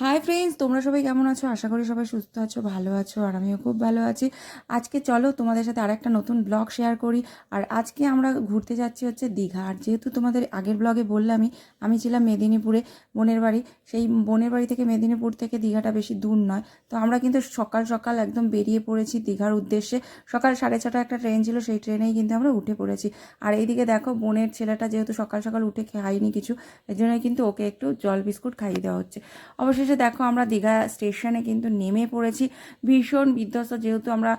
Hi friends তোমরা সবাই কেমন আছো? আশা করি সবাই সুস্থ আছো, ভালো আছো, আর আমিও খুব ভালো আছি। আজকে চলো তোমাদের সাথে আর একটা নতুন ব্লগ শেয়ার করি। আর আজকে আমরা ঘুরতে যাচ্ছি হচ্ছে দীঘা। আর যেহেতু তোমাদের আগের ব্লগে বললামই, আমি ছিলাম মেদিনীপুরে, বোনের বাড়ি। সেই বোনের বাড়ি থেকে মেদিনীপুর থেকে দীঘাটা বেশি দূর নয়। তো আমরা কিন্তু সকাল সকাল একদম বেরিয়ে পড়েছি দীঘার উদ্দেশ্যে। সকাল সাড়ে ছটা একটা ট্রেন ছিল, সেই ট্রেনেই কিন্তু আমরা উঠে পড়েছি। আর এইদিকে দেখো বোনের ছেলেটা যেহেতু সকাল সকাল উঠে খাইনি কিছু, এর জন্য কিন্তু ওকে একটু জল বিস্কুট খাইয়ে দেওয়া হচ্ছে। অবশেষে দেখো আমরা দীঘা স্টেশনে কিন্তু নেমে পড়েছি। ভীষণ বিধ্বস্ত, যেহেতু আমরা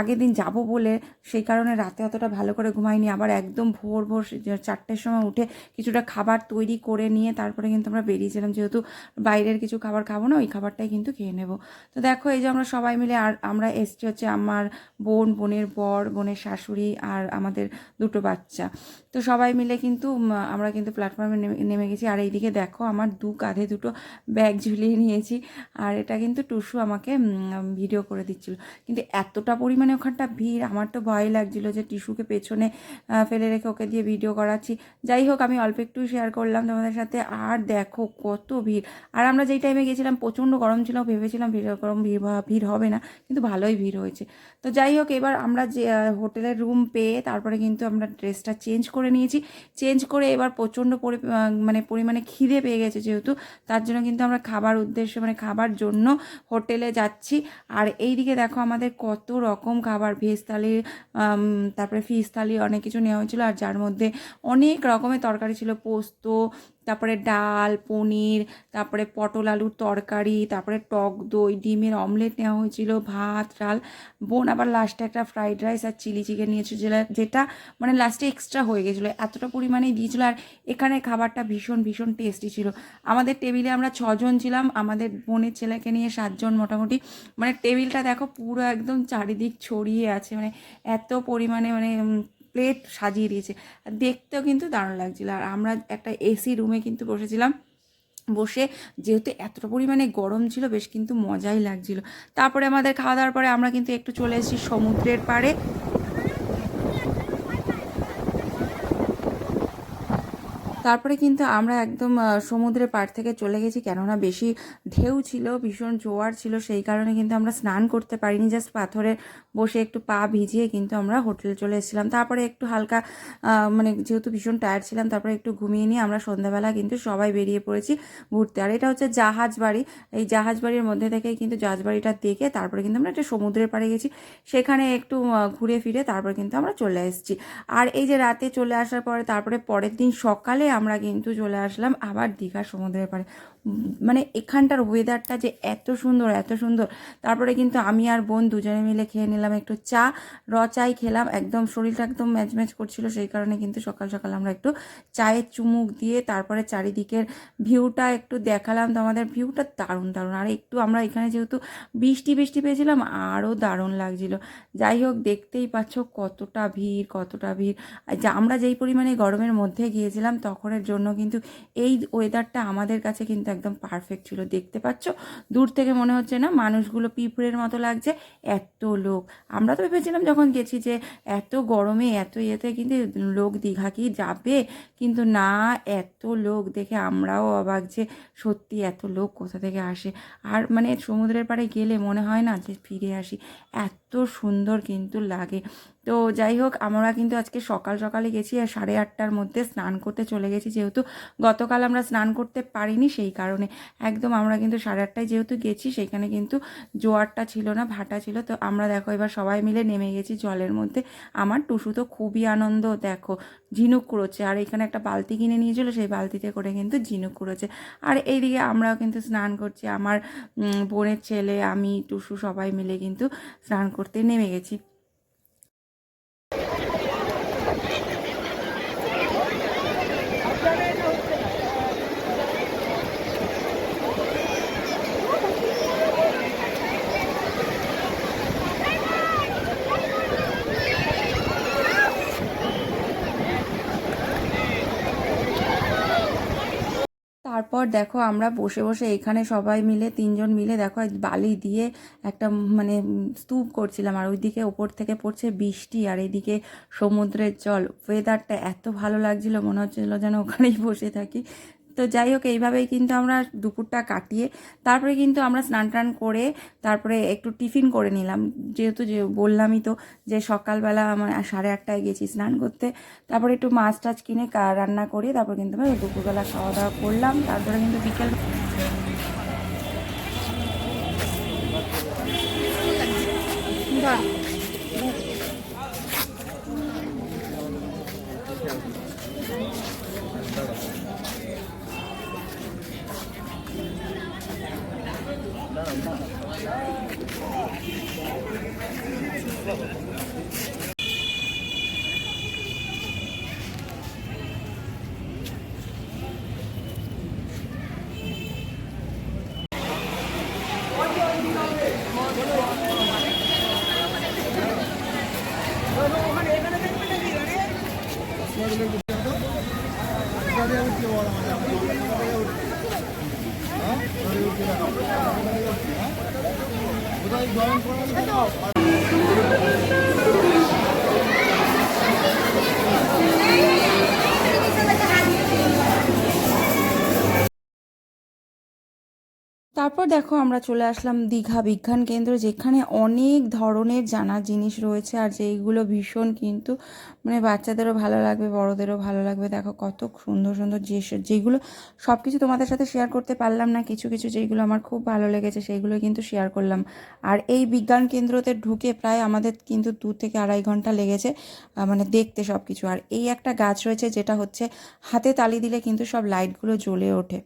আগের দিন যাব বলে সেই কারণে রাতে অতটা ভালো করে ঘুমাইনি। আবার একদম ভোর ভোর চারটের সময় উঠে কিছুটা খাবার তৈরি করে নিয়ে তারপরে কিন্তু আমরা বেরিয়েছিলাম। যেহেতু বাইরের কিছু খাবার খাব না, ওই খাবারটাই কিন্তু খেয়ে নেব। তো দেখো এই যে আমরা সবাই মিলে আর আমরা এসছি হচ্ছে আমার বোন, বোনের বর, বোনের শাশুড়ি আর আমাদের দুটো বাচ্চা। তো সবাই মিলে কিন্তু আমরা কিন্তু প্ল্যাটফর্মে নেমে গেছি। আর এইদিকে দেখো, আমার দু কাঁধে দুটো ব্যাগ ঝুলিয়ে নিয়েছি। আর এটা কিন্তু টুসু আমাকে ভিডিও করে দিচ্ছিল। কিন্তু এতটা পরিমাণে ওখানটা ভিড়, আমার তো ভয় লাগছিল যে টিস্যুকে পেছনে ফেলে রেখে ওকে দিয়ে ভিডিও করাচ্ছি। যাই হোক, আমি অল্প একটু শেয়ার করলাম তোমাদের সাথে। আর দেখো কত ভিড়। আর আমরা যেই টাইমে গেছিলাম, প্রচণ্ড গরম ছিল, ভেবেছিলাম ভিড়, গরম ভিড় ভিড় হবে না, কিন্তু ভালোই ভিড় হয়েছে। তো যাই হোক, এবার আমরা যে হোটেলের রুম পেয়ে, তারপরে কিন্তু আমরা ড্রেসটা চেঞ্জ করে নিয়েছি। চেঞ্জ করে এবার প্রচণ্ড পরি মানে পরিমাণে খিদে পেয়ে গেছে যেহেতু। তার জন্য কিন্তু আমরা খাবার উদ্দেশ্যে মানে খাবার জন্য হোটেলে যাচ্ছি। আর এই দিকে দেখো আমাদের কত রকম খাবার, ভেজ থালি তারপরে ফিশ থালি অনেক কিছু নেওয়া হয়েছিল। আর যার মধ্যে অনেক রকমের তরকারি ছিল, পোস্ত তারপরে ডাল, পনির, তারপরে পটল আলুর তরকারি, তারপরে টক দই, ডিমের অমলেট নেওয়া হয়েছিল, ভাত, ডাল, বোন আবার লাস্টে একটা ফ্রাইড রাইস আর চিলি চিকেন নিয়েছিল, যেটা- মানে লাস্টে এক্সট্রা হয়ে গেছিল, এতটা পরিমাণেই দিয়েছিল আর এখানে খাবারটা ভীষণ ভীষণ টেস্টি ছিল। আমাদের টেবিলে আমরা ছজন ছিলাম, আমাদের বোনের ছেলেকে নিয়ে সাতজন মোটামুটি মানে টেবিলটা দেখো পুরো একদম চারিদিক ছড়িয়ে আছে মানে এত পরিমাণে মানে প্লেট সাজিয়ে দিয়েছে। আর দেখতেও কিন্তু দারুণ লাগছিল। আর আমরা একটা এসি রুমে কিন্তু বসেছিলাম। বসে যেহেতু এতটা পরিমাণে গরম ছিল, বেশ কিন্তু মজাই লাগছিল। তারপরে আমাদের খাওয়া দাওয়ার পরে আমরা কিন্তু একটু চলে এসেছি সমুদ্রের পাড়ে। তারপরে কিন্তু আমরা একদম সমুদ্রের পাড় থেকে চলে গেছি। কেননা বেশি ঢেউ ছিল, ভীষণ জোয়ার ছিল, সেই কারণে কিন্তু আমরা স্নান করতে পারিনি। জাস্ট পাথরে বসে একটু পা ভিজিয়ে কিন্তু আমরা হোটেলে চলে এসেছিলাম। তারপরে একটু হালকা মানে যেহেতু ভীষণ টায়ার্ড ছিলাম, তারপরে একটু ঘুমিয়ে নিয়ে আমরা সন্ধ্যাবেলা কিন্তু সবাই বেরিয়ে পড়েছি ঘুরতে। আর এটা হচ্ছে জাহাজ বাড়ি। এই জাহাজ বাড়ির মধ্যে থেকেই কিন্তু জাহাজ বাড়িটা দেখে তারপরে কিন্তু আমরা একটা সমুদ্রের পাড়ে গেছি। সেখানে একটু ঘুরে ফিরে তারপরে কিন্তু আমরা চলে এসেছি। আর এই যে রাতে চলে আসার পরে, তারপরে পরের দিন সকালে আমরা কিন্তু চলে আসলাম আবার দীঘা সমুদ্রের পাড়ে। মানে এখানটার ওয়েদারটা যে এত সুন্দর এত সুন্দর। তারপরে কিন্তু আমি আর বোন দুজনে মিলে খেয়ে নিলাম একটু চা, র চাই খেলাম, একদম শরীরটা একদম ম্যাচ ম্যাচ করছিল, সেই কারণে কিন্তু সকাল সকাল আমরা একটু চায়ের চুমুক দিয়ে তারপরে চারিদিকের ভিউটা একটু দেখালাম তো আমাদের ভিউটা দারুণ দারুণ। আর একটু আমরা এখানে যেহেতু বৃষ্টি বৃষ্টি পেয়েছিলাম আরও দারুণ লাগছিল। যাই হোক, দেখতেই পাচ্ছ কতটা ভিড় কতটা ভিড়। আমরা যেই পরিমাণে গরমের মধ্যে গিয়েছিলাম, তখনের জন্য কিন্তু এই ওয়েদারটা আমাদের কাছে কিন্তু একদম পারফেক্ট ছিল, দেখতে পাচ্ছ? দূর থেকে মনে হচ্ছে না মানুষগুলো পিঁপড়ের মতো লাগছে, এত লোক। আমরা তো ভেবেছিলাম যখন গেছি যে এত গরমে, এত ইয়েতে কিন্তু লোক দীঘা কি যাবে? কিন্তু না, এত লোক দেখে আমরাও অবাক যে সত্যি এত লোক কোথা থেকে আসে? আর মানে সমুদ্রের পাড়ে গেলে মনে হয় না যে ফিরে আসি। এত সুন্দর কিন্তু লাগে। তো যাই হোক, আমরা কিন্তু আজকে সকাল সকালে গেছি আর সাড়ে আটটার মধ্যে স্নান করতে চলে গেছি যেহেতু গতকাল আমরা স্নান করতে পারিনি সেই কারণে। একদম আমরা কিন্তু সাড়ে আটটায় যেহেতু গেছি সেখানে কিন্তু জোয়ারটা ছিল না, ভাটা ছিল। তো আমরা দেখো এবার সবাই মিলে নেমে গেছি জলের মধ্যে। আমার টুসু তো খুবই আনন্দ, দেখো, ঝিনুক কুড়োচ্ছে। আর এখানে একটা বালতি কিনে নিয়েছিল, সেই বালতিতে করে কিন্তু ঝিনুক কুড়োচ্ছে। আর এইদিকে আমরাও কিন্তু স্নান করছি। আমার বোনের ছেলে, আমি, টুসু সবাই মিলে কিন্তু স্নান করতে নেমে গেছি। তারপর দেখো আমরা বসে বসে এখানে সবাই মিলে তিনজন মিলে দেখো বালি দিয়ে একটা মানে স্তূপ করছিলাম। আর ওইদিকে ওপর থেকে পড়ছে বৃষ্টি আর এদিকে সমুদ্রের জল। ওয়েদারটা এত ভালো লাগছিল, মনে হচ্ছিল যেন ওখানেই বসে থাকি। তো যাই হোক, এইভাবেই কিন্তু আমরা দুপুরটা কাটিয়ে তারপরে কিন্তু আমরা স্নান টান করে তারপরে একটু টিফিন করে নিলাম। যেহেতু যে বললামই তো যে সকালবেলা আমার সাড়ে আটটায় গেছি স্নান করতে, তারপরে একটু মাছ টাছ কিনে রান্না করে তারপর কিন্তু আমরা দুপুরবেলা খাওয়া দাওয়া করলাম। তারপরে কিন্তু বিকেল জয়েন করা তারপর দেখো আমরা চলে আসলাম দীঘা বিজ্ঞান কেন্দ্র, যেখানে অনেক ধরনের জানার জিনিস রয়েছে আর যেইগুলো ভীষণ কিন্তু মানে বাচ্চাদেরও ভালো লাগবে, বড়দেরও ভালো লাগবে। দেখো কত সুন্দর সুন্দর যে যেগুলো সব কিছু তোমাদের সাথে শেয়ার করতে পারলাম না, কিছু কিছু যেইগুলো আমার খুব ভালো লেগেছে সেইগুলো কিন্তু শেয়ার করলাম। আর এই বিজ্ঞান কেন্দ্রতে ঢুকে প্রায় আমাদের কিন্তু দু থেকে আড়াই ঘণ্টা লেগেছে মানে দেখতে সব কিছু আর এই একটা গাছ রয়েছে যেটা হচ্ছে হাতে তালি দিলে কিন্তু সব লাইটগুলো জ্বলে ওঠে।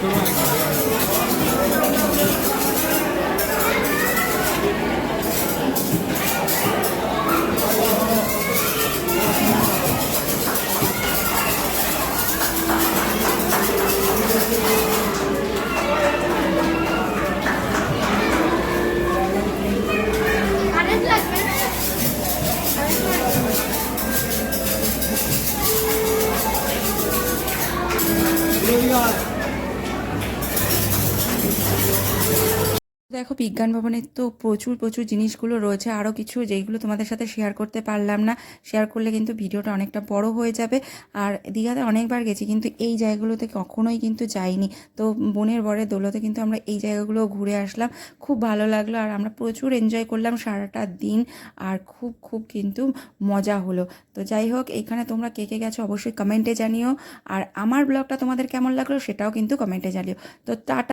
들어가니까. দেখো, বিজ্ঞান ভবনের তো প্রচুর প্রচুর জিনিসগুলো রয়েছে। আরও কিছু যেইগুলো তোমাদের সাথে শেয়ার করতে পারলাম না। শেয়ার করলে কিন্তু ভিডিওটা অনেকটা বড় হয়ে যাবে। আর দীঘাতে অনেকবার গেছি, কিন্তু এই জায়গাগুলোতে কখনোই কিন্তু যাইনি। তো বোনের বরের দৌলতে কিন্তু আমরা এই জায়গাগুলো ঘুরে আসলাম। খুব ভালো লাগল আর আমরা প্রচুর এনজয় করলাম সারাটা দিন। আর খুব খুব কিন্তু মজা হলো। তো যাই হোক, এখানে তোমরা কে কে গেছো অবশ্যই কমেন্টে জানিও। আর আমার ব্লগটা তোমাদের কেমন লাগল সেটাও কিন্তু কমেন্টে জানিও। তো টাটা